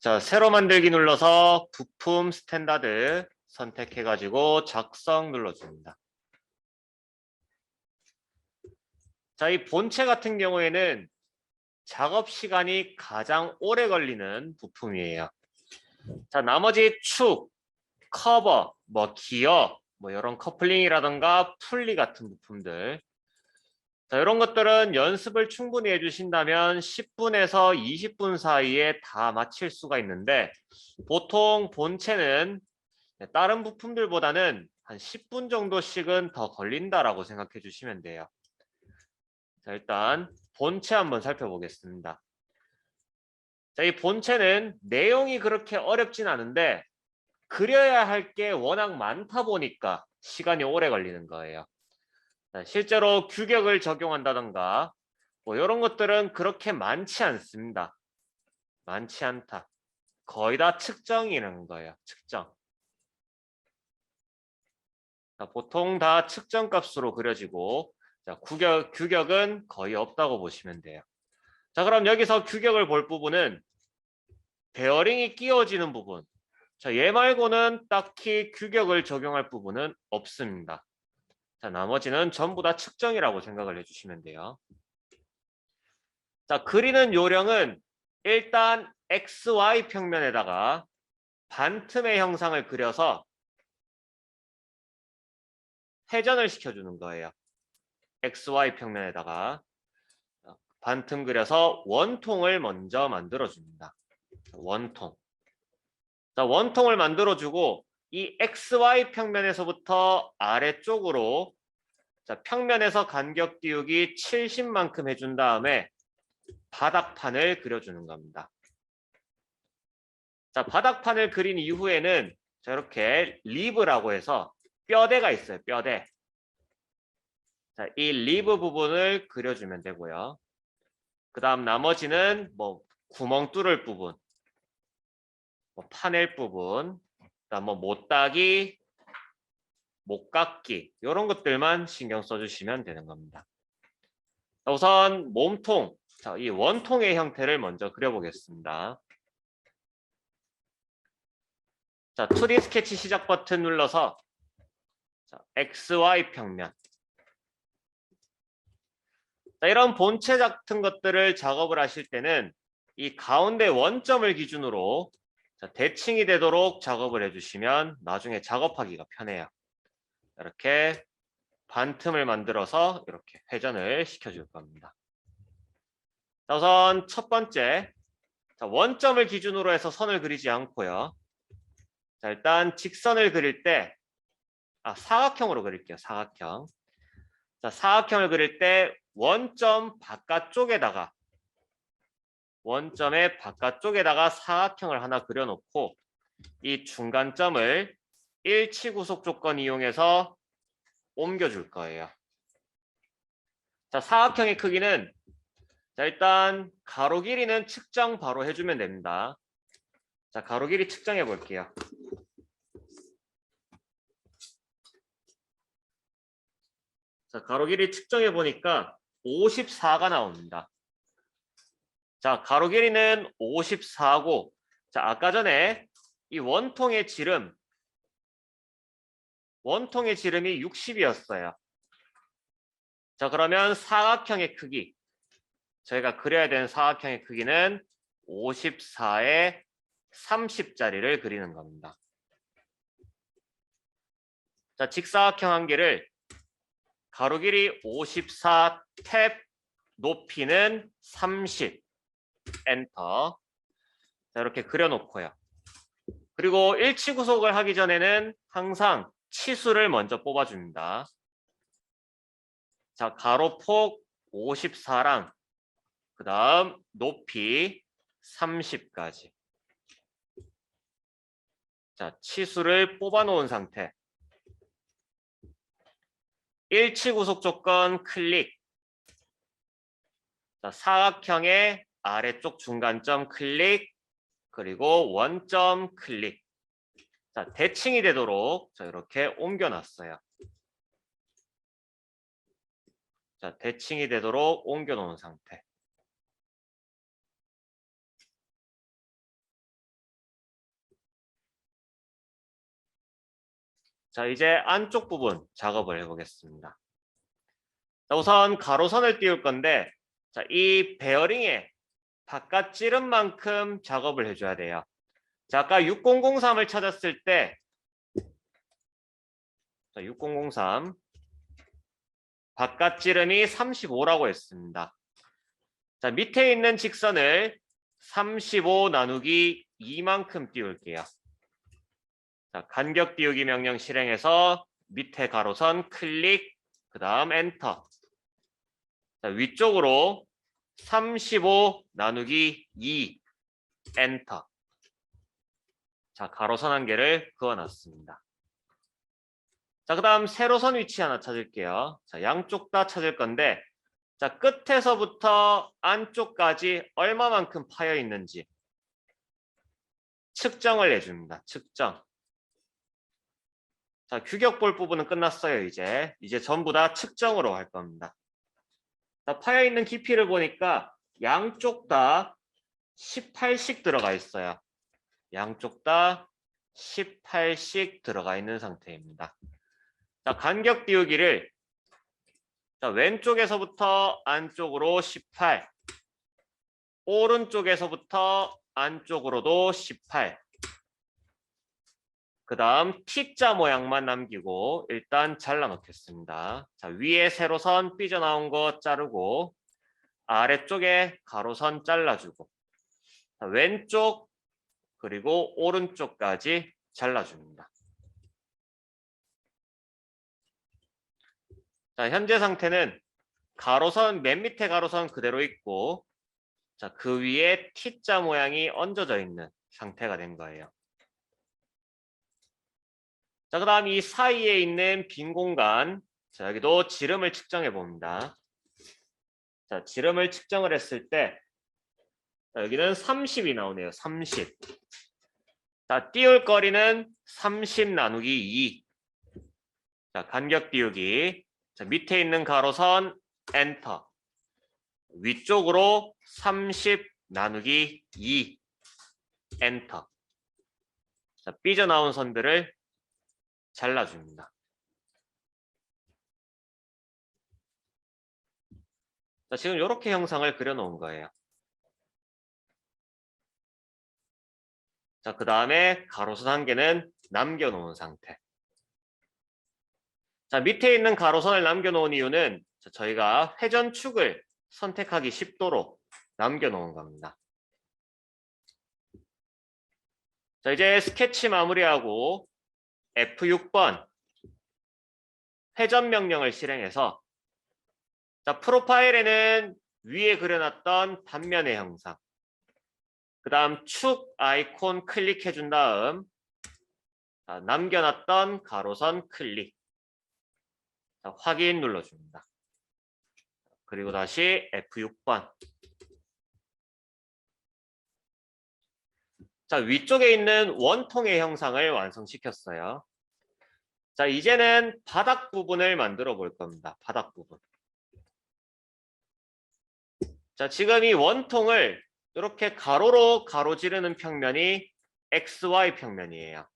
자, 새로 만들기 눌러서 부품 스탠다드 선택해가지고 작성 눌러줍니다. 자, 이 본체 같은 경우에는 작업 시간이 가장 오래 걸리는 부품이에요. 자, 나머지 축, 커버, 뭐 기어, 뭐 이런 커플링이라던가 풀리 같은 부품들. 자, 이런 것들은 연습을 충분히 해주신다면 10분에서 20분 사이에 다 마칠 수가 있는데 보통 본체는 다른 부품들보다는 한 10분 정도씩은 더 걸린다라고 생각해 주시면 돼요. 자, 일단 본체 한번 살펴보겠습니다. 자, 이 본체는 내용이 그렇게 어렵진 않은데 그려야 할 게 워낙 많다 보니까 시간이 오래 걸리는 거예요. 자, 실제로 규격을 적용한다던가 뭐 이런 것들은 그렇게 많지 않습니다. 많지 않다. 거의 다 측정이라는 거예요. 측정. 자, 보통 다 측정 값으로 그려지고 자, 규격, 규격은 거의 없다고 보시면 돼요. 자, 그럼 여기서 규격을 볼 부분은 베어링이 끼워지는 부분. 자, 얘 말고는 딱히 규격을 적용할 부분은 없습니다. 자, 나머지는 전부 다 측정이라고 생각을 해주시면 돼요. 자, 그리는 요령은 일단 XY 평면에다가 반틈의 형상을 그려서 회전을 시켜주는 거예요. XY 평면에다가 반틈 그려서 원통을 먼저 만들어줍니다. 원통. 자, 원통을 만들어주고 이 XY 평면에서부터 아래쪽으로 자, 평면에서 간격 띄우기 70만큼 해준 다음에 바닥판을 그려주는 겁니다. 자, 바닥판을 그린 이후에는 자, 이렇게 리브라고 해서 뼈대가 있어요. 뼈대. 자, 이 리브 부분을 그려주면 되고요. 그 다음 나머지는 뭐 구멍 뚫을 부분, 뭐 파낼 부분, 뭐 못따기, 목깎기 이런 것들만 신경 써주시면 되는 겁니다. 자, 우선 몸통, 자, 이 원통의 형태를 먼저 그려보겠습니다. 자, 2D 스케치 시작 버튼 눌러서 자, XY 평면. 자, 이런 본체 같은 것들을 작업을 하실 때는 이 가운데 원점을 기준으로 자, 대칭이 되도록 작업을 해주시면 나중에 작업하기가 편해요. 이렇게 반틈을 만들어서 이렇게 회전을 시켜줄 겁니다. 자, 우선 첫 번째 자, 원점을 기준으로 해서 선을 그리지 않고요. 자, 일단 직선을 그릴 때 아, 사각형으로 그릴게요. 사각형. 자, 사각형을 그릴 때 원점 바깥쪽에다가 원점의 바깥쪽에다가 사각형을 하나 그려놓고 이 중간점을 일치 구속 조건 이용해서 옮겨줄 거예요. 자, 사각형의 크기는 자, 일단 가로 길이는 측정 바로 해주면 됩니다. 자, 가로 길이 측정해 볼게요. 자, 가로 길이 측정해 보니까 54가 나옵니다. 자, 가로 길이는 54고, 자, 아까 전에 이 원통의 지름, 원통의 지름이 60이었어요. 자, 그러면 사각형의 크기, 저희가 그려야 되는 사각형의 크기는 54에 30짜리를 그리는 겁니다. 자, 직사각형 한 개를 가로 길이 54 탭, 높이는 30. 엔터. 자, 이렇게 그려놓고요. 그리고 일치 구속을 하기 전에는 항상 치수를 먼저 뽑아줍니다. 자, 가로폭 54랑 그 다음 높이 30까지. 자, 치수를 뽑아 놓은 상태. 일치 구속 조건 클릭. 자, 사각형의 아래쪽 중간점 클릭 그리고 원점 클릭 자, 대칭이 되도록 자, 이렇게 옮겨놨어요. 자, 대칭이 되도록 옮겨놓은 상태. 자, 이제 안쪽 부분 작업을 해보겠습니다. 자, 우선 가로선을 띄울 건데 자, 이 베어링에 바깥 찌름만큼 작업을 해줘야 돼요. 자, 아까 6003을 찾았을 때, 자, 6003 바깥 찌름이 35라고 했습니다. 자, 밑에 있는 직선을 35 나누기 2만큼 띄울게요. 자, 간격 띄우기 명령 실행해서 밑에 가로선 클릭, 그 다음 엔터. 자, 위쪽으로 35 나누기 2 엔터. 자, 가로선 한 개를 그어놨습니다. 자, 그 다음 세로선 위치 하나 찾을게요. 자, 양쪽 다 찾을 건데, 자, 끝에서부터 안쪽까지 얼마만큼 파여 있는지 측정을 해줍니다. 측정. 자, 규격 볼 부분은 끝났어요, 이제. 이제 전부 다 측정으로 할 겁니다. 자, 파여 있는 깊이를 보니까 양쪽 다 18씩 들어가 있어요. 양쪽 다 18씩 들어가 있는 상태입니다. 자, 간격 띄우기를 자, 왼쪽에서부터 안쪽으로 18, 오른쪽에서부터 안쪽으로도 18. 그 다음 T자 모양만 남기고 일단 잘라 놓겠습니다. 자, 위에 세로선 삐져나온 거 자르고 아래쪽에 가로선 잘라주고 자, 왼쪽 그리고 오른쪽까지 잘라줍니다. 자, 현재 상태는 가로선 맨 밑에 가로선 그대로 있고 자, 그 위에 T자 모양이 얹어져 있는 상태가 된 거예요. 자, 그 다음 이 사이에 있는 빈 공간 자, 여기도 지름을 측정해 봅니다. 자, 지름을 측정을 했을 때 자, 여기는 30이 나오네요. 30. 자, 띄울 거리는 30 나누기 2. 자, 간격 띄우기. 자, 밑에 있는 가로선 엔터. 위쪽으로 30 나누기 2 엔터. 자, 삐져나온 선들을 잘라줍니다. 자, 지금 이렇게 형상을 그려놓은 거예요. 자, 그 다음에 가로선 한 개는 남겨놓은 상태. 자, 밑에 있는 가로선을 남겨놓은 이유는 자, 저희가 회전축을 선택하기 쉽도록 남겨놓은 겁니다. 자, 이제 스케치 마무리하고 F6번 회전 명령을 실행해서 자, 프로파일에는 위에 그려놨던 단면의 형상 그 다음 축 아이콘 클릭해 준 다음 자, 남겨놨던 가로선 클릭 자, 확인 눌러줍니다. 그리고 다시 F6번 자 위쪽에 있는 원통의 형상을 완성시켰어요. 자 이제는 바닥 부분을 만들어 볼 겁니다. 바닥 부분. 자 지금 이 원통을 이렇게 가로로 가로지르는 평면이 XY 평면이에요.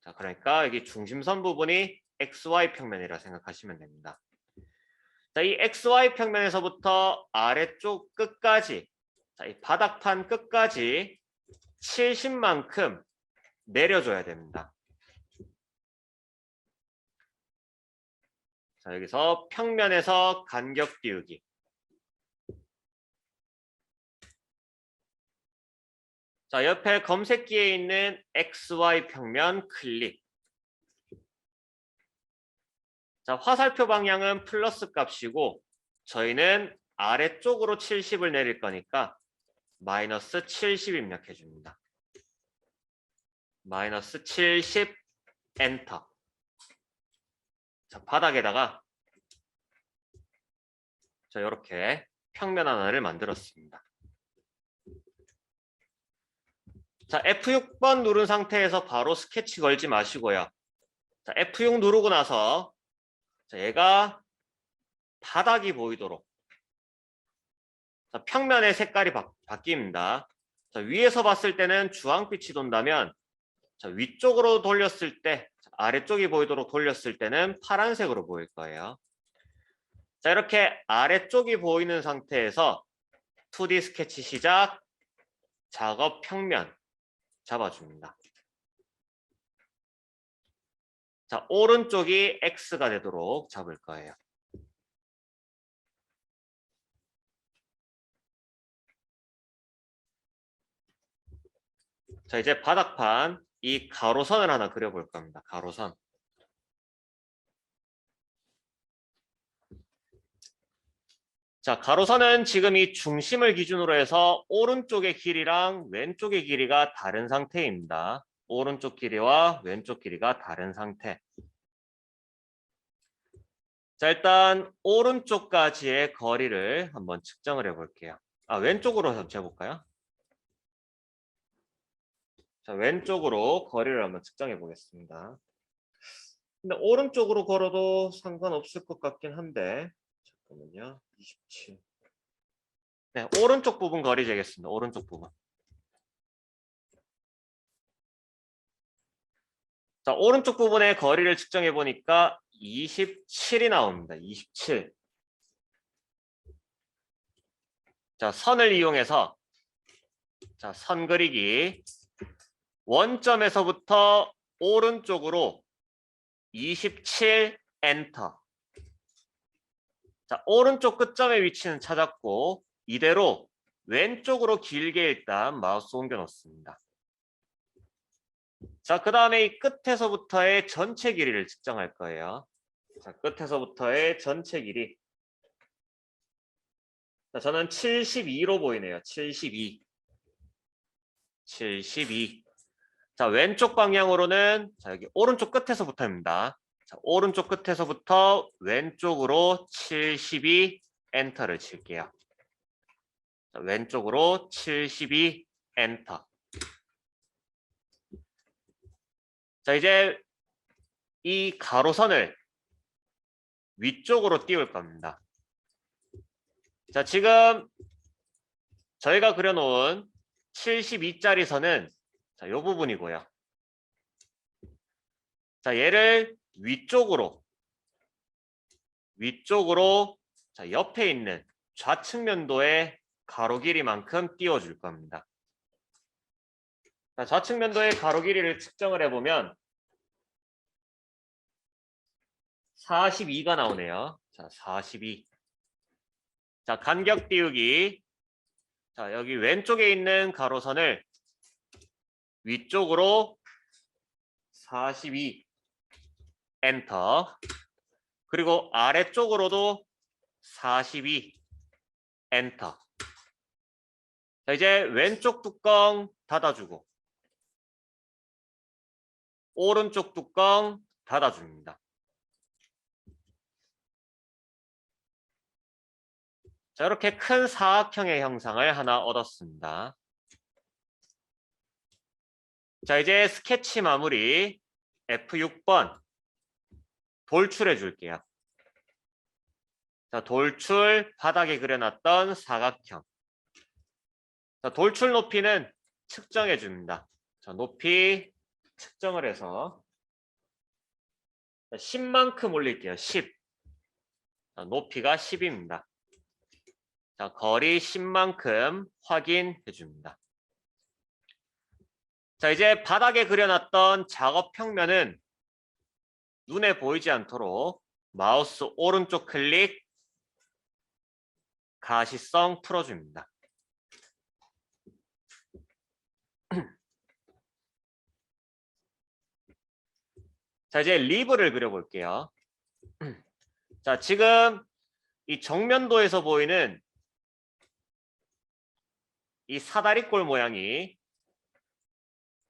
자 그러니까 여기 중심선 부분이 XY 평면이라 생각하시면 됩니다. 자, 이 XY 평면에서부터 아래쪽 끝까지 자, 이 바닥판 끝까지 70만큼 내려줘야 됩니다. 자, 여기서 평면에서 간격 띄우기. 자, 옆에 검색기에 있는 XY 평면 클릭. 자, 화살표 방향은 플러스 값이고 저희는 아래쪽으로 70을 내릴 거니까 마이너스 70 입력해 줍니다. 마이너스 70 엔터. 자, 바닥에다가 자, 이렇게 평면 하나를 만들었습니다. 자, F6번 누른 상태에서 바로 스케치 걸지 마시고요. 자, F6 누르고 나서 자, 얘가 바닥이 보이도록 자, 평면의 색깔이 바, 바뀝니다. 자, 위에서 봤을 때는 주황빛이 돈다면 자, 위쪽으로 돌렸을 때 자, 아래쪽이 보이도록 돌렸을 때는 파란색으로 보일 거예요. 자, 이렇게 아래쪽이 보이는 상태에서 2D 스케치 시작, 작업 평면 잡아줍니다. 자, 오른쪽이 X가 되도록 잡을 거예요. 자, 이제 바닥판 이 가로선을 하나 그려볼 겁니다. 가로선. 자, 가로선은 지금 이 중심을 기준으로 해서 오른쪽의 길이랑 왼쪽의 길이가 다른 상태입니다. 오른쪽 길이와 왼쪽 길이가 다른 상태. 자, 일단 오른쪽까지의 거리를 한번 측정을 해볼게요. 아, 왼쪽으로 한번 재볼까요? 자, 왼쪽으로 거리를 한번 측정해 보겠습니다. 근데 오른쪽으로 걸어도 상관없을 것 같긴 한데 잠깐만요. 27. 네, 오른쪽 부분 거리 재겠습니다. 오른쪽 부분. 자, 오른쪽 부분의 거리를 측정해 보니까 27이 나옵니다. 27. 자, 선을 이용해서 자, 선 그리기 원점에서부터 오른쪽으로 27 엔터. 자, 오른쪽 끝점의 위치는 찾았고 이대로 왼쪽으로 길게 일단 마우스 옮겨 놓습니다. 자, 그 다음에 이 끝에서부터의 전체 길이를 측정할 거예요. 자, 끝에서부터의 전체 길이. 자, 저는 72로 보이네요. 72. 72. 자, 왼쪽 방향으로는 자, 여기 오른쪽 끝에서부터입니다. 자, 오른쪽 끝에서부터 왼쪽으로 72 엔터를 칠게요. 자, 왼쪽으로 72 엔터. 자, 이제 이 가로선을 위쪽으로 띄울 겁니다. 자, 지금 저희가 그려놓은 72짜리 선은 자, 요 부분이고요. 자, 얘를 위쪽으로 위쪽으로 자, 옆에 있는 좌측 면도의 가로 길이만큼 띄워줄 겁니다. 자, 좌측 면도의 가로 길이를 측정을 해보면 42가 나오네요. 자, 42. 자, 간격 띄우기. 자, 여기 왼쪽에 있는 가로선을 위쪽으로 42 엔터. 그리고 아래쪽으로도 42 엔터. 자 이제 왼쪽 뚜껑 닫아주고 오른쪽 뚜껑 닫아줍니다. 자 이렇게 큰 사각형의 형상을 하나 얻었습니다 자, 이제 스케치 마무리 F6번 돌출해 줄게요. 자, 돌출 바닥에 그려놨던 사각형. 자, 돌출 높이는 측정해 줍니다. 자, 높이 측정을 해서 10만큼 올릴게요. 10. 자, 높이가 10입니다. 자, 거리 10만큼 확인해 줍니다. 자, 이제 바닥에 그려놨던 작업 평면은 눈에 보이지 않도록 마우스 오른쪽 클릭 가시성 풀어줍니다. 자, 이제 리브를 그려볼게요. 자, 지금 이 정면도에서 보이는 이 사다리꼴 모양이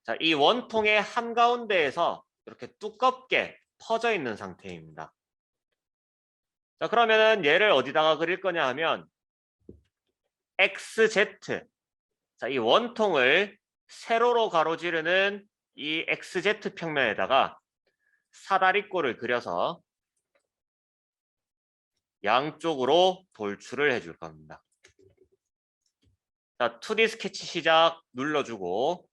자, 이 원통의 한가운데에서 이렇게 두껍게 퍼져 있는 상태입니다. 자, 그러면은 얘를 어디다가 그릴 거냐 하면 XZ. 자, 이 원통을 세로로 가로지르는 이 XZ 평면에다가 사다리꼴을 그려서 양쪽으로 돌출을 해줄 겁니다. 자, 2D 스케치 시작 눌러주고